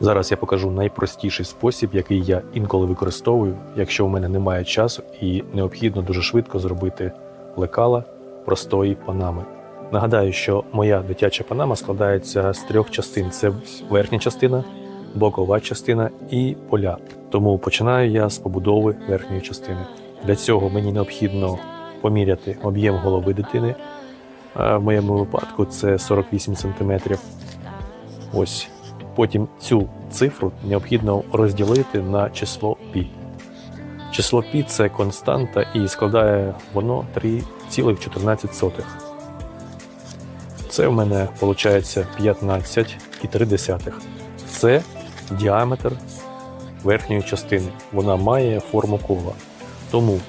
Зараз я покажу найпростіший спосіб, який я інколи використовую, якщо у мене немає часу і необхідно дуже швидко зробити лекала простої панами. Нагадаю, що моя дитяча панама складається з трьох частин: це верхня частина, бокова частина і поля. Тому починаю я з побудови верхньої частини. Для цього мені необхідно поміряти об'єм голови дитини. Е, В моєму випадку це 48 см. Ось Потім цю цифру необхідно розділити на число π. Число π це константа і складає воно 3,14. Це в мене виходить 15,3. Це діаметр верхньої частини. Вона має форму кола. Тому,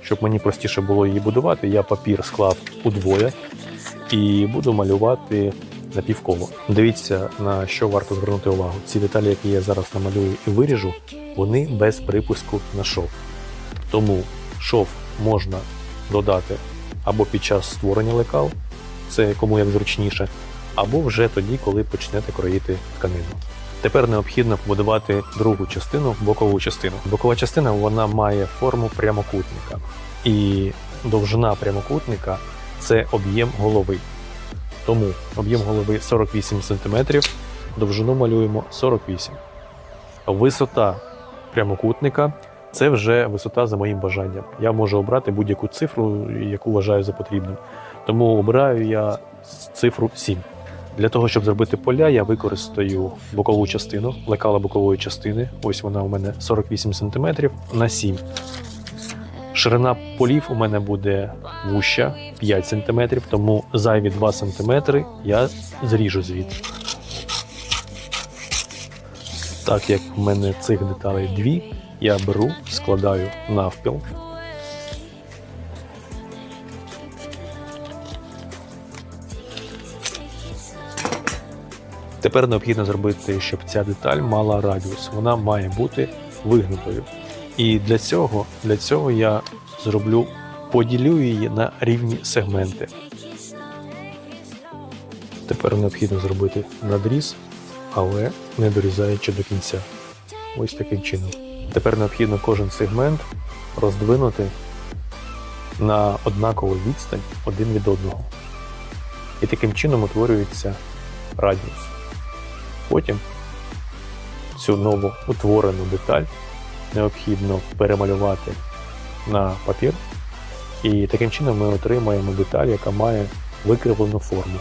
щоб мені простіше було її будувати, я папір склав удвоє і буду малювати напівколо. Дивіться, на що варто звернути увагу. Ці деталі, які я зараз намалюю і виріжу, вони без припуску на шов. Тому шов можна додати або під час створення лекал, це кому як зручніше, або вже тоді, коли почнете кроїти тканину. Тепер необхідно побудувати другу частину, бокову частину. Бокова частина вона має форму прямокутника, і довжина прямокутника це об'єм голови. Тому об'єм голови 48 см, довжину малюємо 48 Висота прямокутника це вже висота за моїм бажанням. Я можу обрати будь-яку цифру, яку вважаю за потрібним. Тому обираю я цифру 7. Для того, щоб зробити поля, я використаю бокову частину, лекала бокової частини. Ось вона у мене 48 см на 7. Ширина полів у мене буде вуща 5 см, тому зайві 2 см я зріжу звідти. Так як в мене цих деталей дві, я беру, складаю навпіл. Тепер необхідно зробити, щоб ця деталь мала радіус. Вона має бути вигнутою. І для цього, для цього я зроблю, поділю її на рівні сегменти. Тепер необхідно зробити надріз, але не дорізаючи до кінця. Ось таким чином. Тепер необхідно кожен сегмент роздвинути на однакову відстань один від одного. І таким чином утворюється радіус. Потім цю нову утворену деталь необхідно перемалювати на папір, і таким чином ми отримаємо деталь, яка має викривлену форму.